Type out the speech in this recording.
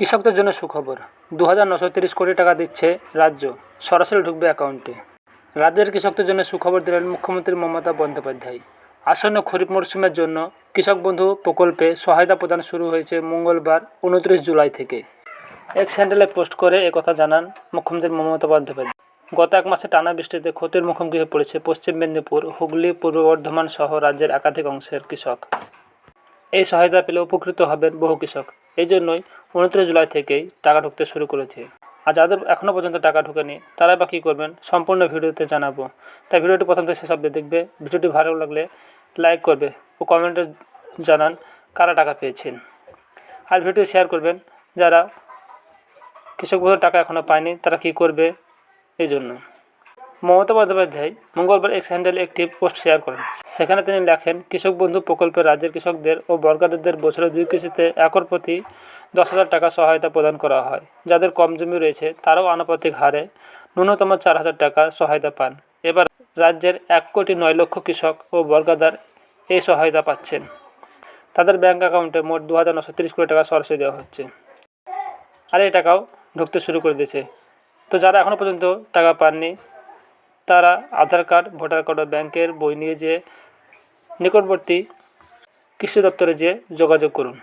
কৃষকদের জন্য সুখবর। দু হাজার নশো তিরিশ কোটি টাকা দিচ্ছে রাজ্য। সরাসরি ঢুকবে অ্যাকাউন্টে। রাজ্যের কৃষকদের জন্য সুখবর দিলেন মুখ্যমন্ত্রী মমতা বন্দ্যোপাধ্যায়। আসন্ন খরিফ মরশুমের জন্য কৃষক বন্ধু প্রকল্পে সহায়তা প্রদান শুরু হয়েছে মঙ্গলবার, উনত্রিশ জুলাই থেকে। এক স্যান্ডেলে পোস্ট করে একথা জানান মুখ্যমন্ত্রী মমতা বন্দ্যোপাধ্যায়। গত এক মাসে টানা বৃষ্টিতে ক্ষতির মুখোমুখি হয়ে পড়েছে পশ্চিম মেদিনীপুর, হুগলি, পূর্ব বর্ধমান সহ রাজ্যের একাধিক অংশের কৃষক। এই সহায়তা পেলে উপকৃত হবেন বহু কৃষক। এই জন্যই উনত্রিশ জুলাই থেকেই টাকা ঢুকতে শুরু করেছে। আর যাদের এখনও পর্যন্ত টাকা ঢোকেনি তারা বা কী করবেন? সম্পূর্ণ ভিডিওতে জানাব। তাই ভিডিওটি প্রথম থেকে শেষ অবধি দেখবে। ভিডিওটি ভালো লাগলে লাইক করবে ও কমেন্টে জানান কারা টাকা পেয়েছেন। আর ভিডিও শেয়ার করবেন যারা কৃষক বন্ধুর টাকা এখনও পায়নি, তারা কী করবে? এই জন্য মমতা বন্দ্যোপাধ্যায় মঙ্গলবার এক্স হ্যান্ডেলে একটি পোস্ট শেয়ার করেন। সেখানে তিনি লেখেন, কৃষক বন্ধু প্রকল্পে রাজ্যের কৃষকদের ও বর্গাদারদের বছরে দুই কিস্তিতে একর প্রতি দশ হাজার টাকা সহায়তা প্রদান করা হয়। যাদের কম জমি রয়েছে, তারাও আনুপাতিক হারে ন্যূনতম চার হাজার টাকা সহায়তা পান। এবার রাজ্যের এক কোটি নয় লক্ষ কৃষক ও বর্গাদার এই সহায়তা পাচ্ছেন। তাদের ব্যাঙ্ক অ্যাকাউন্টে মোট দু হাজার নশো তিরিশ কোটি টাকা সরাসরি দেওয়া হচ্ছে। আর এই টাকাও ঢুকতে শুরু করে দিয়েছে। তো যারা এখনও পর্যন্ত টাকা পাননি তারা আধার কার্ড, ভোটার কার্ড ও ব্যাংকের বই নিয়ে যেয়ে নিকটবর্তী কৃষি দপ্তরে যেয়ে যোগাযোগ করুন।